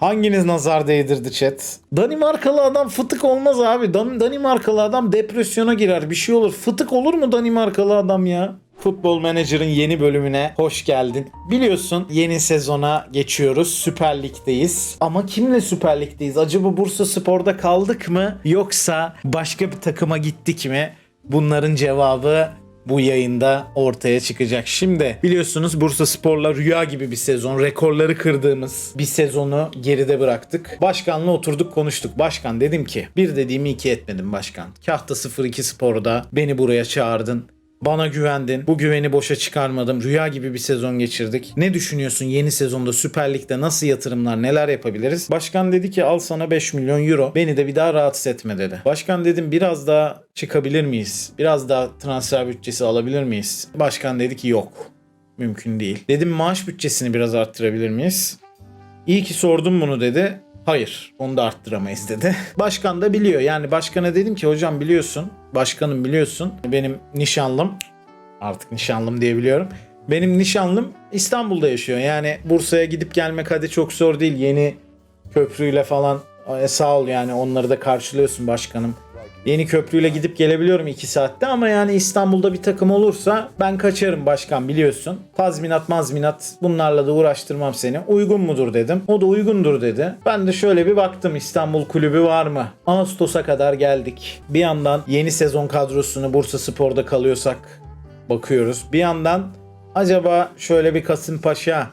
Hanginiz nazar değdirdi chat? Danimarkalı adam fıtık olmaz abi. Dan Danimarkalı adam depresyona girer. Bir şey olur. Fıtık olur mu Danimarkalı adam ya? Futbol Manager'ın yeni bölümüne hoş geldin. Biliyorsun yeni sezona geçiyoruz. Süper Lig'deyiz. Ama kimle Süper Lig'deyiz? Acaba Bursa Spor'da kaldık mı? Yoksa başka bir takıma gittik mi? Bunların cevabı bu yayında ortaya çıkacak. Şimdi biliyorsunuz Bursa Spor'la rüya gibi bir sezon, rekorları kırdığımız bir sezonu geride bıraktık. Başkanla oturduk konuştuk. Başkan dedim ki bir dediğimi iki etmedim başkan. Kahta 02 Spor'da beni buraya çağırdın. Bana güvendin. Bu güveni boşa çıkarmadım. Rüya gibi bir sezon geçirdik. Ne düşünüyorsun yeni sezonda Süper Lig'de nasıl yatırımlar neler yapabiliriz? Başkan dedi ki al sana 5 milyon euro. Beni de bir daha rahatsız etme dedi. Başkan dedim biraz daha çıkabilir miyiz? Biraz daha transfer bütçesi alabilir miyiz? Başkan dedi ki yok. Mümkün değil. Dedim maaş bütçesini biraz arttırabilir miyiz? İyi ki sordum bunu dedi. Hayır onu da arttıramayız dedi. Başkan da biliyor. Yani başkana dedim ki hocam biliyorsun. Başkanım biliyorsun. Benim nişanlım artık nişanlım diyebiliyorum. Benim nişanlım İstanbul'da yaşıyor. Yani Bursa'ya gidip gelmek hadi çok zor değil. Yeni köprüyle falan e, sağ ol yani onları da karşılıyorsun başkanım. Yeni köprüyle gidip gelebiliyorum 2 saatte ama yani İstanbul'da bir takım olursa ben kaçarım başkan biliyorsun. Tazminat mazminat bunlarla da uğraştırmam seni. Uygun mudur dedim. O da uygundur dedi. Ben de şöyle bir baktım İstanbul kulübü var mı? Ağustos'a kadar geldik. Bir yandan yeni sezon kadrosunu Bursa Spor'da kalıyorsak bakıyoruz. Bir yandan acaba şöyle bir Kasımpaşa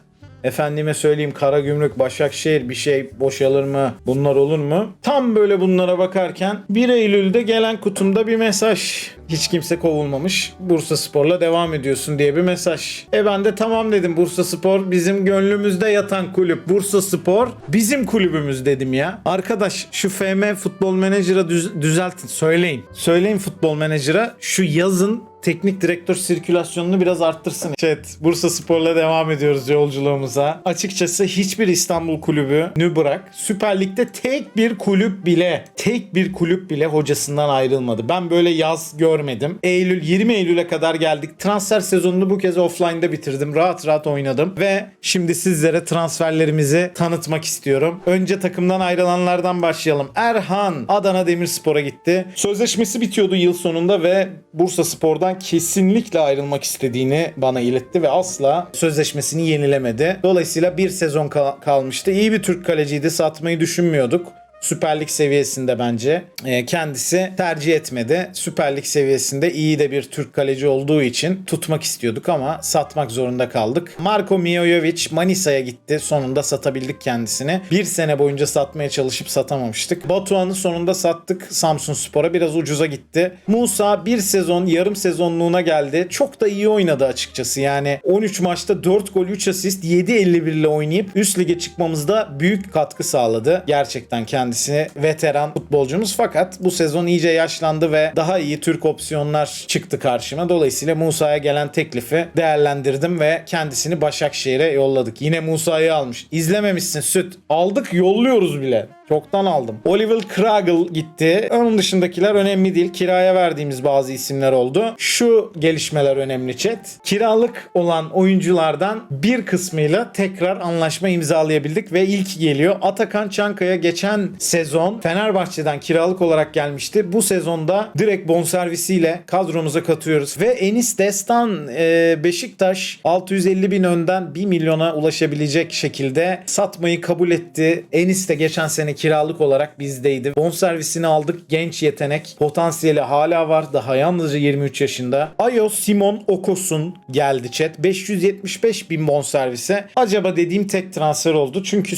Efendime söyleyeyim Karagümrük, Başakşehir bir şey boşalır mı? Bunlar olur mu? Tam böyle bunlara bakarken 1 Eylül'de gelen kutumda bir mesaj. Hiç kimse kovulmamış. Bursa Spor'la devam ediyorsun diye bir mesaj. E ben de tamam dedim. Bursa Spor bizim gönlümüzde yatan kulüp. Bursa Spor bizim kulübümüz dedim ya. Arkadaş şu FM Futbol Manager'a düz- düzeltin. Söyleyin. Söyleyin Futbol Manager'a şu yazın teknik direktör sirkülasyonunu biraz arttırsın. Chat, Bursa Spor'la devam ediyoruz yolculuğumuza. Açıkçası hiçbir İstanbul kulübünü bırak. Süper Lig'de tek bir kulüp bile, tek bir kulüp bile hocasından ayrılmadı. Ben böyle yaz görmedim. Eylül, 20 Eylül'e kadar geldik. Transfer sezonunu bu kez offline'da bitirdim. Rahat rahat oynadım. Ve şimdi sizlere transferlerimizi tanıtmak istiyorum. Önce takımdan ayrılanlardan başlayalım. Erhan Adana Demirspor'a gitti. Sözleşmesi bitiyordu yıl sonunda ve Bursa Spor'dan kesinlikle ayrılmak istediğini bana iletti ve asla sözleşmesini yenilemedi. Dolayısıyla bir sezon kal- kalmıştı. İyi bir Türk kaleciydi. Satmayı düşünmüyorduk. Süper Lig seviyesinde bence Ee, kendisi tercih etmedi. Süper Lig seviyesinde iyi de bir Türk kaleci olduğu için tutmak istiyorduk ama satmak zorunda kaldık. Marko Mijovic Manisa'ya gitti. Sonunda satabildik kendisini. Bir sene boyunca satmaya çalışıp satamamıştık. Batuhan'ı sonunda sattık Samsun Spor'a. Biraz ucuza gitti. Musa bir sezon yarım sezonluğuna geldi. Çok da iyi oynadı açıkçası. Yani 13 maçta 4 gol 3 asist 7.51 ile oynayıp üst lige çıkmamızda büyük katkı sağladı. Gerçekten kendisi veteran futbolcumuz fakat bu sezon iyice yaşlandı ve daha iyi Türk opsiyonlar çıktı karşıma. Dolayısıyla Musa'ya gelen teklifi değerlendirdim ve kendisini Başakşehir'e yolladık. Yine Musa'yı almış. İzlememişsin süt. Aldık yolluyoruz bile. Çoktan aldım. Oliver Kragel gitti. Onun dışındakiler önemli değil. Kiraya verdiğimiz bazı isimler oldu. Şu gelişmeler önemli chat. Kiralık olan oyunculardan bir kısmıyla tekrar anlaşma imzalayabildik ve ilk geliyor. Atakan Çankaya geçen sezon Fenerbahçe'den kiralık olarak gelmişti. Bu sezonda direkt bonservisiyle kadromuza katıyoruz. Ve Enis Destan e, Beşiktaş 650 bin önden 1 milyona ulaşabilecek şekilde satmayı kabul etti. Enis de geçen sene kiralık olarak bizdeydi. Bonservisini aldık. Genç yetenek. Potansiyeli hala var. Daha yalnızca 23 yaşında. Ayo Simon Okos'un geldi chat. 575 bin bonservise. Acaba dediğim tek transfer oldu. Çünkü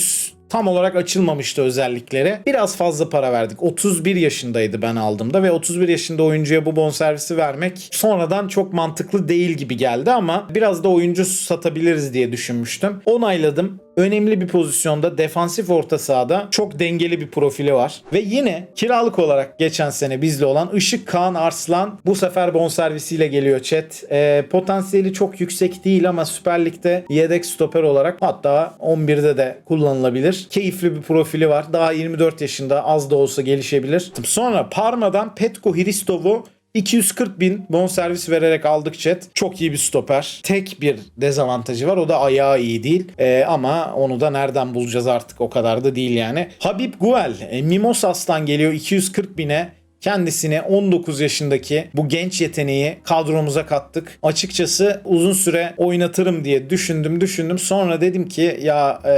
tam olarak açılmamıştı özellikleri. Biraz fazla para verdik. 31 yaşındaydı ben aldığımda ve 31 yaşında oyuncuya bu bonservisi vermek sonradan çok mantıklı değil gibi geldi ama biraz da oyuncu satabiliriz diye düşünmüştüm. Onayladım. Önemli bir pozisyonda defansif orta sahada çok dengeli bir profili var. Ve yine kiralık olarak geçen sene bizle olan Işık Kaan Arslan bu sefer bonservisiyle geliyor chat. Ee, potansiyeli çok yüksek değil ama Süper Lig'de yedek stoper olarak hatta 11'de de kullanılabilir. Keyifli bir profili var. Daha 24 yaşında az da olsa gelişebilir. Sonra Parma'dan Petko Hristov'u 240 bin bonservis vererek aldık chat. Çok iyi bir stoper. Tek bir dezavantajı var. O da ayağı iyi değil. Ee, ama onu da nereden bulacağız artık o kadar da değil yani. Habib Guel e, Mimosas'tan geliyor 240 bine. Kendisini 19 yaşındaki bu genç yeteneği kadromuza kattık. Açıkçası uzun süre oynatırım diye düşündüm düşündüm. Sonra dedim ki ya e,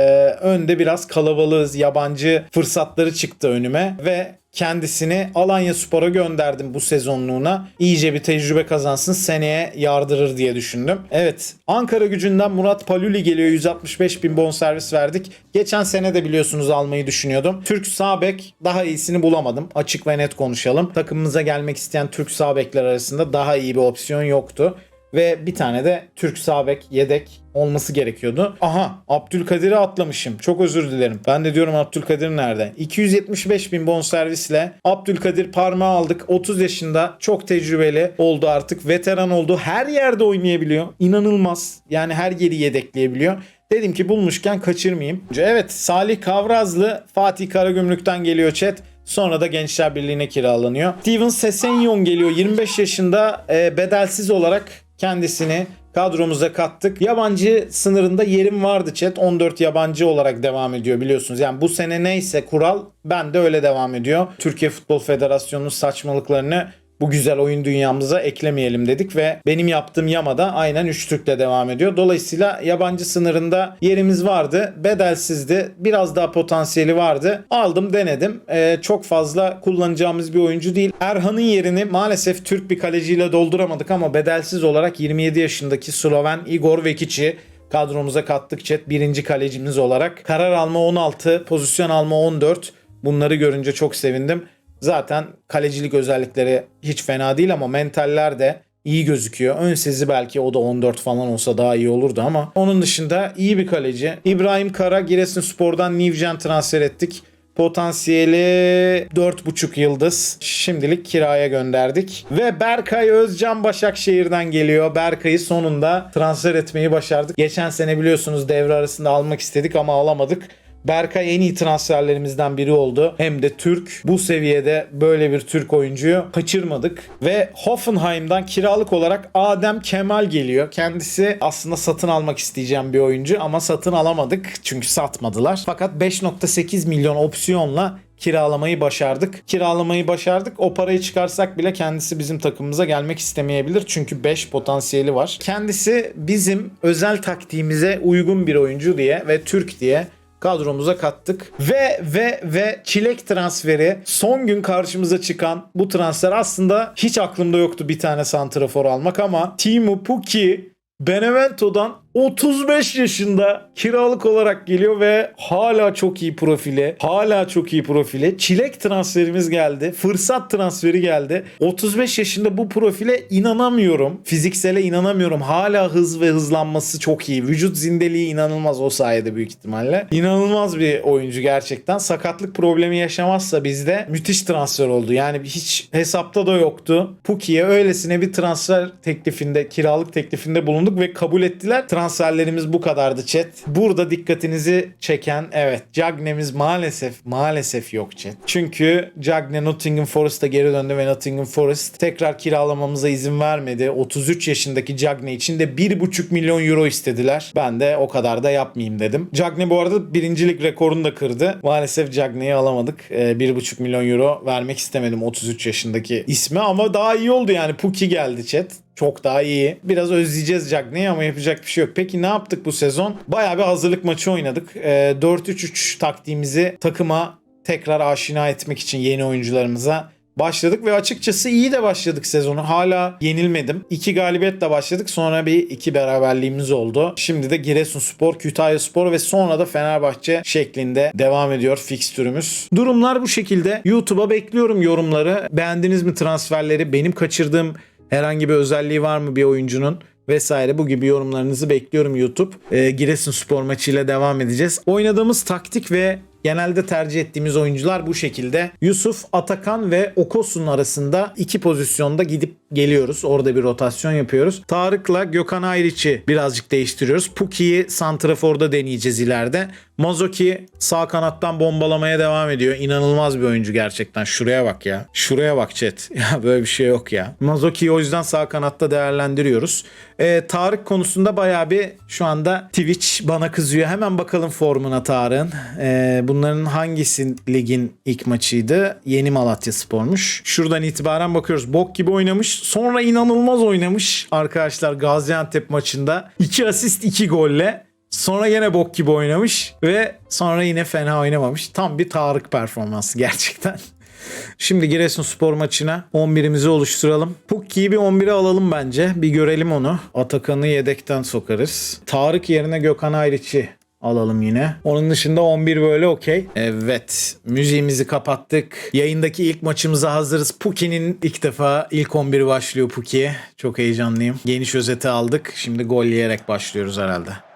önde biraz kalabalığız. Yabancı fırsatları çıktı önüme ve kendisini Alanya Spor'a gönderdim bu sezonluğuna. İyice bir tecrübe kazansın seneye yardırır diye düşündüm. Evet Ankara gücünden Murat Paluli geliyor 165 bin bonservis verdik. Geçen sene de biliyorsunuz almayı düşünüyordum. Türk sağ bek daha iyisini bulamadım. Açık ve net konuşalım. Takımımıza gelmek isteyen Türk sağ bekler arasında daha iyi bir opsiyon yoktu. Ve bir tane de Türk sağ bek yedek olması gerekiyordu. Aha Abdülkadir'i atlamışım. Çok özür dilerim. Ben de diyorum Abdülkadir nerede? 275 bin bonservisle Abdülkadir parmağı aldık. 30 yaşında çok tecrübeli oldu artık. Veteran oldu. Her yerde oynayabiliyor. İnanılmaz. Yani her yeri yedekleyebiliyor. Dedim ki bulmuşken kaçırmayayım. Evet Salih Kavrazlı Fatih Karagümrük'ten geliyor chat. Sonra da Gençler Birliği'ne kiralanıyor. Steven Sesenyon geliyor 25 yaşında e, bedelsiz olarak kendisini kadromuza kattık. Yabancı sınırında yerim vardı chat. 14 yabancı olarak devam ediyor biliyorsunuz. Yani bu sene neyse kural ben de öyle devam ediyor. Türkiye Futbol Federasyonu'nun saçmalıklarını bu güzel oyun dünyamıza eklemeyelim dedik ve benim yaptığım yamada aynen 3 Türk'le devam ediyor. Dolayısıyla yabancı sınırında yerimiz vardı. Bedelsizdi. Biraz daha potansiyeli vardı. Aldım denedim. Ee, çok fazla kullanacağımız bir oyuncu değil. Erhan'ın yerini maalesef Türk bir kaleciyle dolduramadık ama bedelsiz olarak 27 yaşındaki Sloven Igor Vekic'i kadromuza kattık chat. Birinci kalecimiz olarak. Karar alma 16, pozisyon alma 14. Bunları görünce çok sevindim. Zaten kalecilik özellikleri hiç fena değil ama mentaller de iyi gözüküyor. Ön sezi belki o da 14 falan olsa daha iyi olurdu ama onun dışında iyi bir kaleci. İbrahim Kara Giresunspor'dan Nivjen transfer ettik. Potansiyeli 4,5 yıldız. Şimdilik kiraya gönderdik. Ve Berkay Özcan Başakşehir'den geliyor. Berkay'ı sonunda transfer etmeyi başardık. Geçen sene biliyorsunuz devre arasında almak istedik ama alamadık. Berkay en iyi transferlerimizden biri oldu. Hem de Türk. Bu seviyede böyle bir Türk oyuncuyu kaçırmadık. Ve Hoffenheim'dan kiralık olarak Adem Kemal geliyor. Kendisi aslında satın almak isteyeceğim bir oyuncu ama satın alamadık. Çünkü satmadılar. Fakat 5.8 milyon opsiyonla kiralamayı başardık. Kiralamayı başardık. O parayı çıkarsak bile kendisi bizim takımımıza gelmek istemeyebilir. Çünkü 5 potansiyeli var. Kendisi bizim özel taktiğimize uygun bir oyuncu diye ve Türk diye kadromuza kattık. Ve ve ve çilek transferi son gün karşımıza çıkan bu transfer aslında hiç aklımda yoktu bir tane santrafor almak ama Timu Puki Benevento'dan 35 yaşında kiralık olarak geliyor ve hala çok iyi profili. Hala çok iyi profili. Çilek transferimiz geldi. Fırsat transferi geldi. 35 yaşında bu profile inanamıyorum. Fiziksele inanamıyorum. Hala hız ve hızlanması çok iyi. Vücut zindeliği inanılmaz o sayede büyük ihtimalle. İnanılmaz bir oyuncu gerçekten. Sakatlık problemi yaşamazsa bizde müthiş transfer oldu. Yani hiç hesapta da yoktu. Puki'ye öylesine bir transfer teklifinde, kiralık teklifinde bulunduk ve kabul ettiler transferlerimiz bu kadardı chat. Burada dikkatinizi çeken evet Cagne'miz maalesef maalesef yok chat. Çünkü Cagne Nottingham Forest'a geri döndü ve Nottingham Forest tekrar kiralamamıza izin vermedi. 33 yaşındaki Cagne için de 1,5 milyon euro istediler. Ben de o kadar da yapmayayım dedim. Cagne bu arada birincilik rekorunu da kırdı. Maalesef Cagne'yi alamadık. Ee, 1,5 milyon euro vermek istemedim 33 yaşındaki ismi ama daha iyi oldu yani. Puki geldi chat çok daha iyi. Biraz özleyeceğiz Cagney'i ama yapacak bir şey yok. Peki ne yaptık bu sezon? Bayağı bir hazırlık maçı oynadık. Ee, 4-3-3 taktiğimizi takıma tekrar aşina etmek için yeni oyuncularımıza başladık ve açıkçası iyi de başladık sezonu. Hala yenilmedim. İki galibiyetle başladık. Sonra bir iki beraberliğimiz oldu. Şimdi de Giresunspor, Kütahyaspor ve sonra da Fenerbahçe şeklinde devam ediyor fikstürümüz. Durumlar bu şekilde. YouTube'a bekliyorum yorumları. Beğendiniz mi transferleri? Benim kaçırdığım herhangi bir özelliği var mı bir oyuncunun? vesaire bu gibi yorumlarınızı bekliyorum YouTube. Ee, Giresunspor maçıyla devam edeceğiz. Oynadığımız taktik ve Genelde tercih ettiğimiz oyuncular bu şekilde. Yusuf, Atakan ve Okosun arasında iki pozisyonda gidip geliyoruz. Orada bir rotasyon yapıyoruz. Tarık'la Gökhan Ayriç'i birazcık değiştiriyoruz. Puki'yi Santrafor'da deneyeceğiz ileride. Mazoki sağ kanattan bombalamaya devam ediyor. İnanılmaz bir oyuncu gerçekten. Şuraya bak ya. Şuraya bak chat. Ya böyle bir şey yok ya. Mazoki'yi o yüzden sağ kanatta değerlendiriyoruz. Ee, Tarık konusunda bayağı bir şu anda Twitch bana kızıyor. Hemen bakalım formuna Tarık'ın. Ee, bunların hangisi ligin ilk maçıydı? Yeni Malatya Spor'muş. Şuradan itibaren bakıyoruz. Bok gibi oynamış. Sonra inanılmaz oynamış arkadaşlar Gaziantep maçında. 2 asist 2 golle. Sonra yine bok gibi oynamış ve sonra yine fena oynamamış. Tam bir Tarık performansı gerçekten. Şimdi Giresunspor maçına 11'imizi oluşturalım. Pukki'yi bir 11'e alalım bence. Bir görelim onu. Atakan'ı yedekten sokarız. Tarık yerine Gökhan Ayriç'i alalım yine. Onun dışında 11 böyle okey. Evet. Müziğimizi kapattık. Yayındaki ilk maçımıza hazırız. Puki'nin ilk defa ilk 11 başlıyor Puki. Çok heyecanlıyım. Geniş özeti aldık. Şimdi gol yiyerek başlıyoruz herhalde.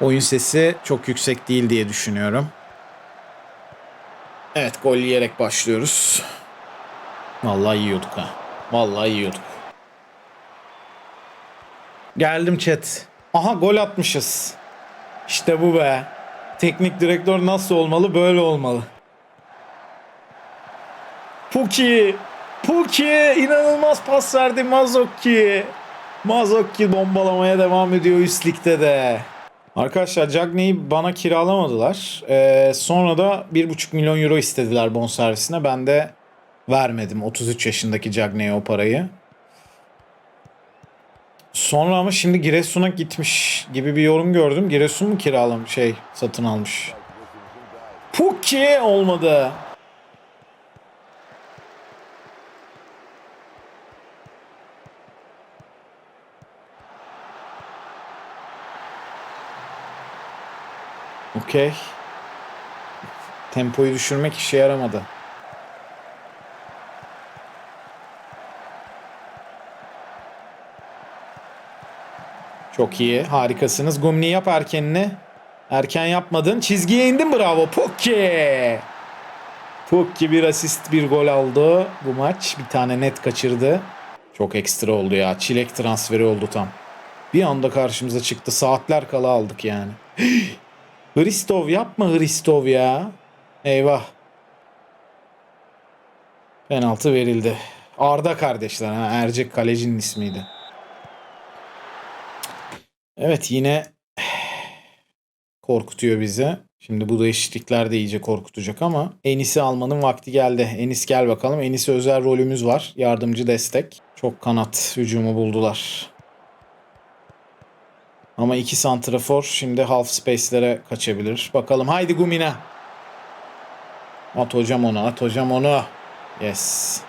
Oyun sesi çok yüksek değil diye düşünüyorum. Evet gol yiyerek başlıyoruz. Vallahi yiyorduk ha. Vallahi yiyorduk. Geldim chat. Aha gol atmışız. İşte bu be. Teknik direktör nasıl olmalı? Böyle olmalı. Puki. Puki inanılmaz pas verdi Mazokki. Mazokki bombalamaya devam ediyor üst ligde de. Arkadaşlar Cagney'i bana kiralamadılar. Ee, sonra da 1,5 milyon euro istediler bonservisine. Ben de vermedim 33 yaşındaki Cagney'e o parayı. Sonra ama şimdi Giresun'a gitmiş gibi bir yorum gördüm. Giresun mu kiralamış şey satın almış. Puki olmadı. Okey. Tempoyu düşürmek işe yaramadı. Çok iyi. Harikasınız. Gumni yap erkenini. Erken yapmadın. Çizgiye indin bravo. Pukki. Pukki bir asist bir gol aldı bu maç. Bir tane net kaçırdı. Çok ekstra oldu ya. Çilek transferi oldu tam. Bir anda karşımıza çıktı. Saatler kala aldık yani. Hristov yapma Hristov ya. Eyvah. Penaltı verildi. Arda kardeşler ha Ercek kalecinin ismiydi. Evet yine korkutuyor bizi. Şimdi bu değişiklikler de iyice korkutacak ama Enis'i almanın vakti geldi. Enis gel bakalım. Enis'e özel rolümüz var. Yardımcı destek. Çok kanat hücumu buldular. Ama iki santrafor şimdi half space'lere kaçabilir. Bakalım haydi Gumina. At hocam onu at hocam onu. Yes.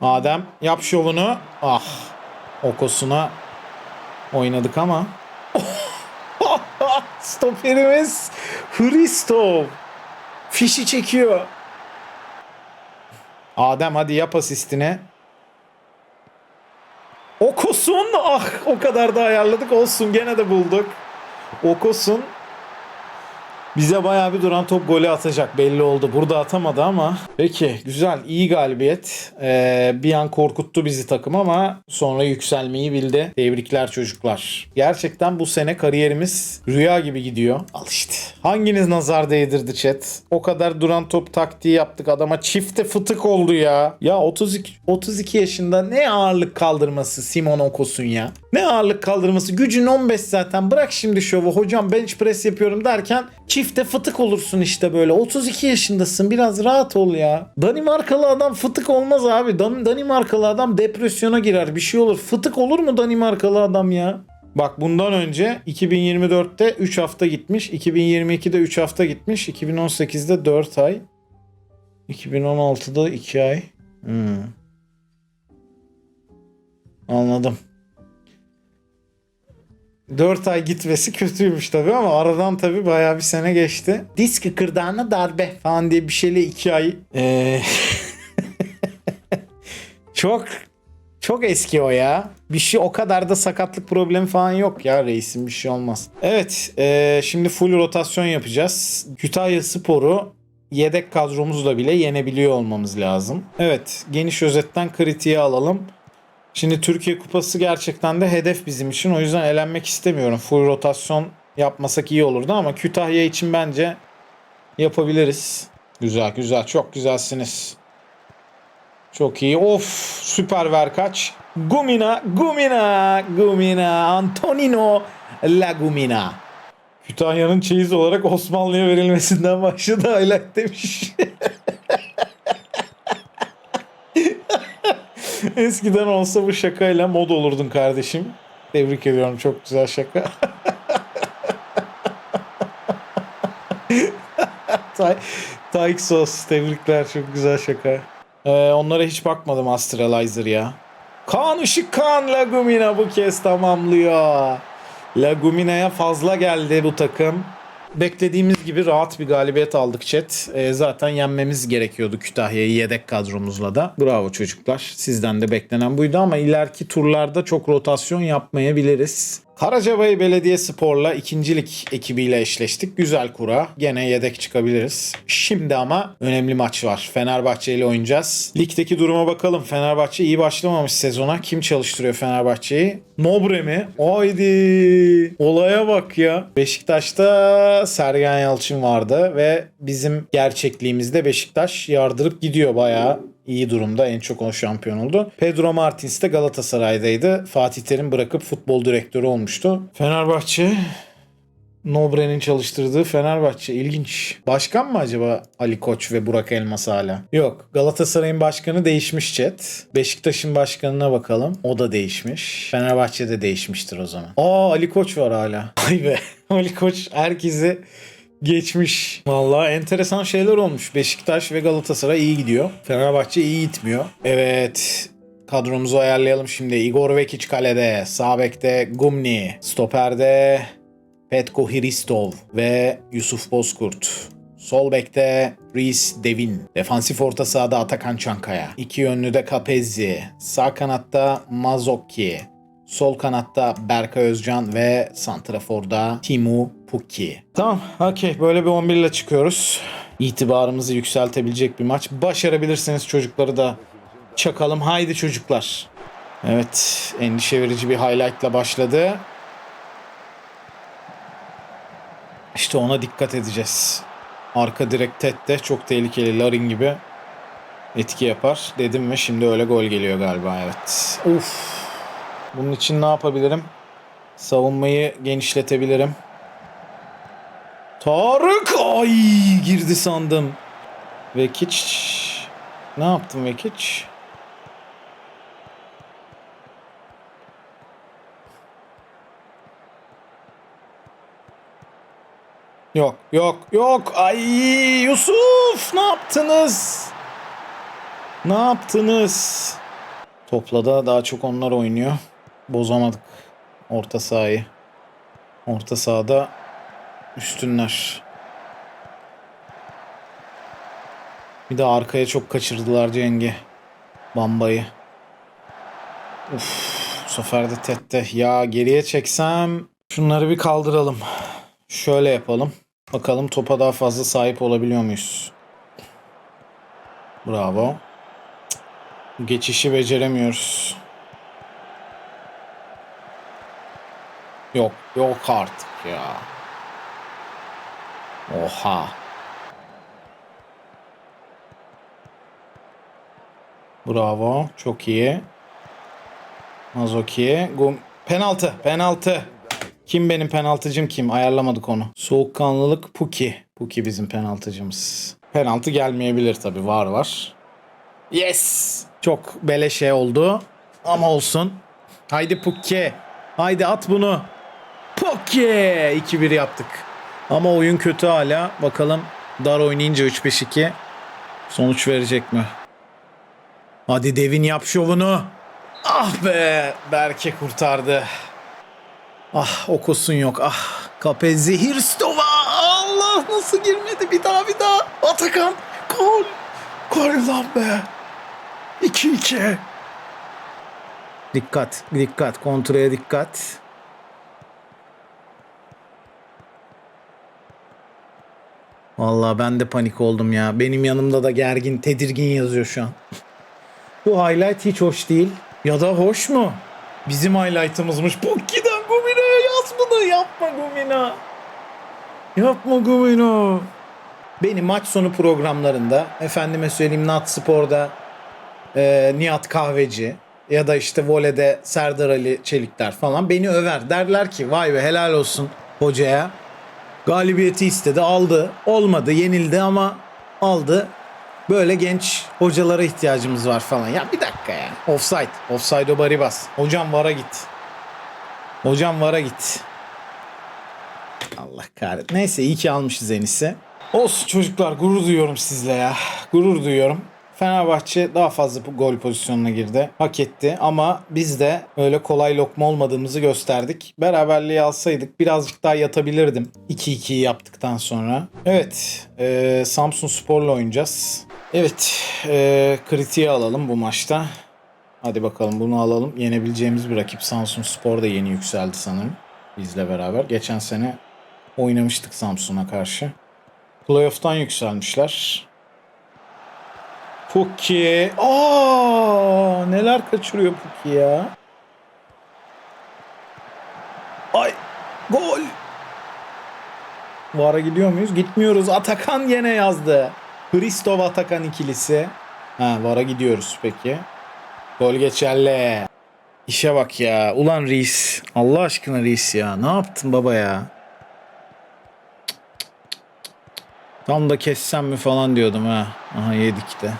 Adem yap şovunu. Ah. Okosuna oynadık ama. Stoperimiz Hristov. Fişi çekiyor. Adem hadi yap asistini. Okosun ah o kadar da ayarladık. Olsun gene de bulduk. Okosun bize bayağı bir duran top golü atacak belli oldu. Burada atamadı ama. Peki güzel iyi galibiyet. Ee, bir an korkuttu bizi takım ama sonra yükselmeyi bildi. Tebrikler çocuklar. Gerçekten bu sene kariyerimiz rüya gibi gidiyor. Al işte. Hanginiz nazar değdirdi chat? O kadar duran top taktiği yaptık adama çifte fıtık oldu ya. Ya 32 32 yaşında ne ağırlık kaldırması Simon Okos'un ya. Ne ağırlık kaldırması gücün 15 zaten bırak şimdi şovu hocam bench press yapıyorum derken çifte fıtık olursun işte böyle 32 yaşındasın biraz rahat ol ya. Danimarkalı adam fıtık olmaz abi Dan Danimarkalı adam depresyona girer bir şey olur fıtık olur mu Danimarkalı adam ya? Bak bundan önce 2024'te 3 hafta gitmiş, 2022'de 3 hafta gitmiş, 2018'de 4 ay, 2016'da 2 ay. Hmm. Anladım. 4 ay gitmesi kötüymüş tabii ama aradan tabii bayağı bir sene geçti. Disk kıkırdağına darbe falan diye bir şeyle 2 ay. Ee... Çok çok eski o ya. Bir şey o kadar da sakatlık problemi falan yok ya reisin bir şey olmaz. Evet e, şimdi full rotasyon yapacağız. Kütahya Spor'u yedek kadromuzla bile yenebiliyor olmamız lazım. Evet geniş özetten kritiğe alalım. Şimdi Türkiye Kupası gerçekten de hedef bizim için. O yüzden elenmek istemiyorum. Full rotasyon yapmasak iyi olurdu ama Kütahya için bence yapabiliriz. Güzel güzel çok güzelsiniz. Çok iyi. Of süper ver kaç. Gumina, Gumina, Gumina, Antonino Lagumina. Kütahya'nın çeyiz olarak Osmanlı'ya verilmesinden başladı highlight demiş. Eskiden olsa bu şakayla mod olurdun kardeşim. Tebrik ediyorum çok güzel şaka. Tay Tayksos tebrikler çok güzel şaka. Ee, onlara hiç bakmadım Astralizer ya. Kaan Işık Kaan Lagumina bu kez tamamlıyor. Lagumina'ya fazla geldi bu takım. Beklediğimiz gibi rahat bir galibiyet aldık chat. Ee, zaten yenmemiz gerekiyordu Kütahya'yı yedek kadromuzla da. Bravo çocuklar. Sizden de beklenen buydu ama ileriki turlarda çok rotasyon yapmayabiliriz. Karacabey Belediyespor'la ikincilik ekibiyle eşleştik. Güzel kura. Gene yedek çıkabiliriz. Şimdi ama önemli maç var. Fenerbahçe ile oynayacağız. Ligdeki duruma bakalım. Fenerbahçe iyi başlamamış sezona. Kim çalıştırıyor Fenerbahçe'yi? Nobre mi? Haydi. Olaya bak ya. Beşiktaş'ta Sergen Yalçın vardı ve bizim gerçekliğimizde Beşiktaş yardırıp gidiyor bayağı iyi durumda. En çok o şampiyon oldu. Pedro Martins de Galatasaray'daydı. Fatih Terim bırakıp futbol direktörü olmuştu. Fenerbahçe Nobre'nin çalıştırdığı Fenerbahçe. ilginç. Başkan mı acaba Ali Koç ve Burak Elmas hala? Yok. Galatasaray'ın başkanı değişmiş chat. Beşiktaş'ın başkanına bakalım. O da değişmiş. Fenerbahçe de değişmiştir o zaman. Aa Ali Koç var hala. Ay be. Ali Koç herkesi geçmiş. Vallahi enteresan şeyler olmuş. Beşiktaş ve Galatasaray iyi gidiyor. Fenerbahçe iyi gitmiyor. Evet. Kadromuzu ayarlayalım şimdi. Igor Vekic kalede. Sağ bekte Gumni. Stoperde Petko Hristov ve Yusuf Bozkurt. Sol bekte Reis Devin. Defansif orta sahada Atakan Çankaya. İki yönlü de Kapezzi. Sağ kanatta Mazokki. Sol kanatta Berkay Özcan ve Santrafor'da Timu Pukki. Tamam okey böyle bir 11 ile çıkıyoruz. İtibarımızı yükseltebilecek bir maç. Başarabilirseniz çocukları da çakalım. Haydi çocuklar. Evet endişe verici bir highlight ile başladı. İşte ona dikkat edeceğiz. Arka direkt Tette çok tehlikeli Larin gibi etki yapar. Dedim mi şimdi öyle gol geliyor galiba evet. Uf. Bunun için ne yapabilirim? Savunmayı genişletebilirim. Tarık! Ay girdi sandım. Vekic. Ne yaptın Vekic? Yok yok yok. Ay Yusuf ne yaptınız? Ne yaptınız? Toplada daha çok onlar oynuyor. Bozamadık orta sahayı. Orta sahada üstünler. Bir de arkaya çok kaçırdılar Cengi. Bambayı. Uf, bu sefer de tette. Ya geriye çeksem şunları bir kaldıralım. Şöyle yapalım. Bakalım topa daha fazla sahip olabiliyor muyuz? Bravo. Geçişi beceremiyoruz. Yok, yok artık ya. Oha. Bravo, çok iyi. Mazoki, Gum penaltı, penaltı. Kim benim penaltıcım kim? Ayarlamadık onu. Soğukkanlılık Puki. Puki bizim penaltıcımız. Penaltı gelmeyebilir tabi var var. Yes! Çok beleşe oldu. Ama olsun. Haydi Puki. Haydi at bunu. Puki! 2-1 yaptık. Ama oyun kötü hala. Bakalım dar oynayınca 3-5-2 sonuç verecek mi? Hadi Devin yap şovunu. Ah be! Berke kurtardı. Ah okusun yok. Ah Kapez zehir stova. Allah nasıl girmedi bir daha bir daha. Atakan gol. Gol lan be. 2-2. Dikkat dikkat kontraya dikkat. Vallahi ben de panik oldum ya. Benim yanımda da gergin, tedirgin yazıyor şu an. Bu highlight hiç hoş değil. Ya da hoş mu? Bizim highlight'ımızmış. Pokki'den Gumine'ye yaz bunu yapma Gumina. Yapma Gumina. Beni maç sonu programlarında efendime söyleyeyim Nat Spor'da e, Nihat Kahveci ya da işte voleyde Serdar Ali Çelikler falan beni över. Derler ki vay be helal olsun hocaya. Galibiyeti istedi aldı. Olmadı yenildi ama aldı. Böyle genç hocalara ihtiyacımız var falan. Ya bir dakika ya. Offside. Offside o bari bas. Hocam vara git. Hocam vara git. Allah kahretsin. Neyse iyi ki almışız en iyisi. Olsun çocuklar gurur duyuyorum sizle ya. Gurur duyuyorum. Fenerbahçe daha fazla gol pozisyonuna girdi. Hak etti ama biz de öyle kolay lokma olmadığımızı gösterdik. Beraberliği alsaydık birazcık daha yatabilirdim. 2-2'yi yaptıktan sonra. Evet e, Samsun Spor'la oynayacağız. Evet e, kritiği alalım bu maçta. Hadi bakalım bunu alalım. Yenebileceğimiz bir rakip Samsun Spor da yeni yükseldi sanırım. Bizle beraber. Geçen sene oynamıştık Samsun'a karşı. Playoff'tan yükselmişler. Puki. Aa, neler kaçırıyor Puki ya. Ay gol. Vara gidiyor muyuz? Gitmiyoruz. Atakan yine yazdı. Hristov Atakan ikilisi. Ha Vara gidiyoruz peki. Gol geçerli. İşe bak ya. Ulan Reis. Allah aşkına Reis ya. Ne yaptın baba ya? Tam da kessem mi falan diyordum ha. Aha yedik de.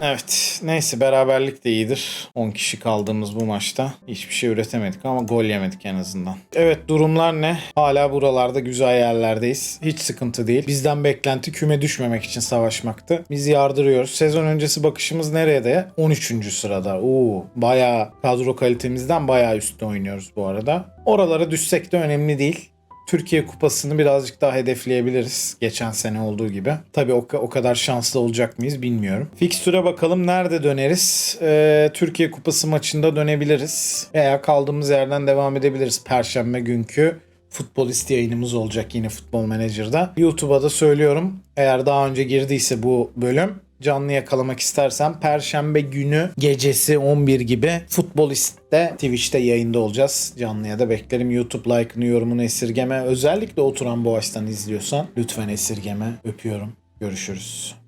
Evet. Neyse beraberlik de iyidir. 10 kişi kaldığımız bu maçta. Hiçbir şey üretemedik ama gol yemedik en azından. Evet durumlar ne? Hala buralarda güzel yerlerdeyiz. Hiç sıkıntı değil. Bizden beklenti küme düşmemek için savaşmaktı. Biz yardırıyoruz. Sezon öncesi bakışımız nereye de? 13. sırada. Oo, bayağı kadro kalitemizden bayağı üstte oynuyoruz bu arada. Oralara düşsek de önemli değil. Türkiye Kupası'nı birazcık daha hedefleyebiliriz. Geçen sene olduğu gibi. Tabii o, o kadar şanslı olacak mıyız bilmiyorum. Fikstüre bakalım nerede döneriz? Ee, Türkiye Kupası maçında dönebiliriz. Veya kaldığımız yerden devam edebiliriz. Perşembe günkü futbolist yayınımız olacak yine Futbol Manager'da. YouTube'a da söylüyorum. Eğer daha önce girdiyse bu bölüm canlı yakalamak istersen Perşembe günü gecesi 11 gibi Futbolist'te Twitch'te yayında olacağız. Canlıya da beklerim. YouTube like'ını yorumunu esirgeme. Özellikle oturan boğaçtan izliyorsan lütfen esirgeme. Öpüyorum. Görüşürüz.